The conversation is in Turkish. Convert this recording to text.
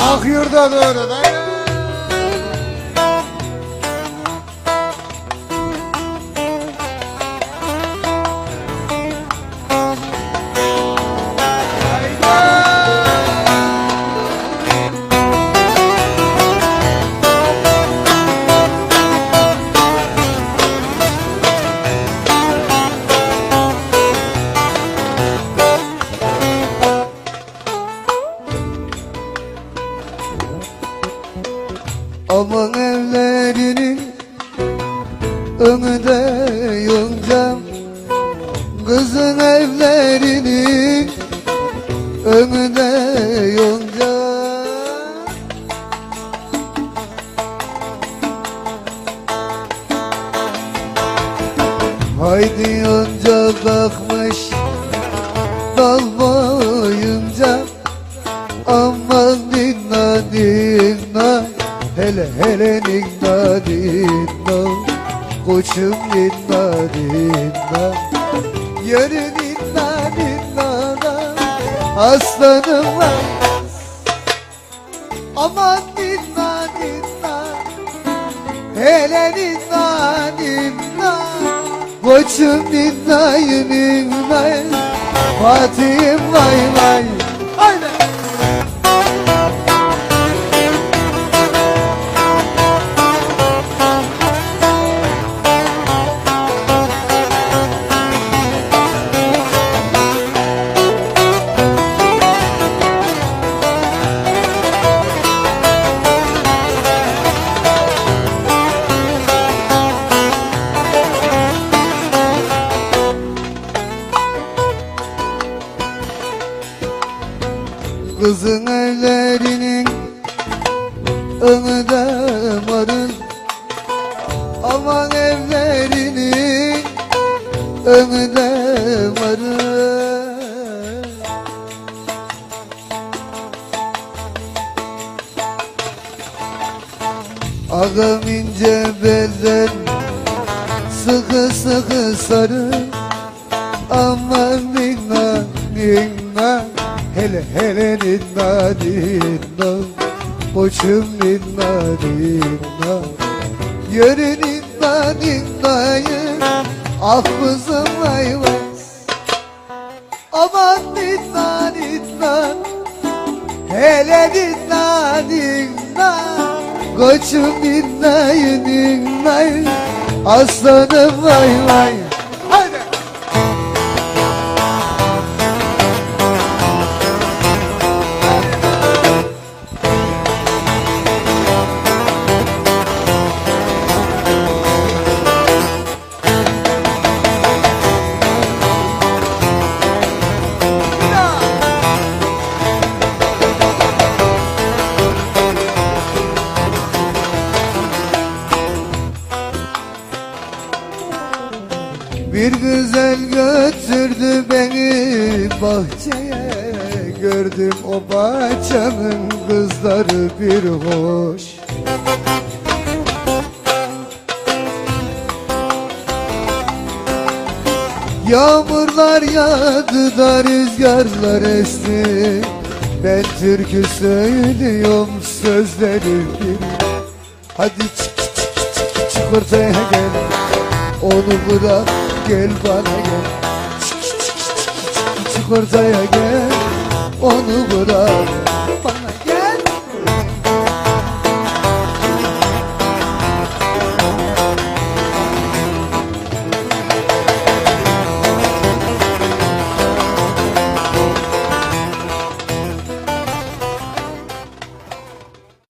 Ah yurda doğru da Aman evlerinin önünde yonca Kızın evlerinin önünde yonca Haydi yonca kalkmış dal Hele hele ninna dinna Koçum dinna Yürü ninna ninna da Aslanım var. Aman ninna ninna Hele ninna ninna Koçum ninna ninna Fatih'im vay vay Kızın ellerinin önünde marın Aman evlerinin önünde marın Ağam ince belden sıkı sıkı sarı. Aman Hele hele ninna ninna Koçum ninna ninna Yürü Ah kızım vay vay Aman ninna ninna Hele ninna ninna Koçum ninnayı ninnayı Aslanım vay vay Bir güzel götürdü beni bahçeye Gördüm o bahçenin kızları bir hoş. Yağmurlar yağdı da rüzgarlar esti Ben türkü söylüyorum sözleri bir. Hadi çık çık çık çık çık ortaya gel Onu bırak gel bana gel Çık ortaya gel Onu bırak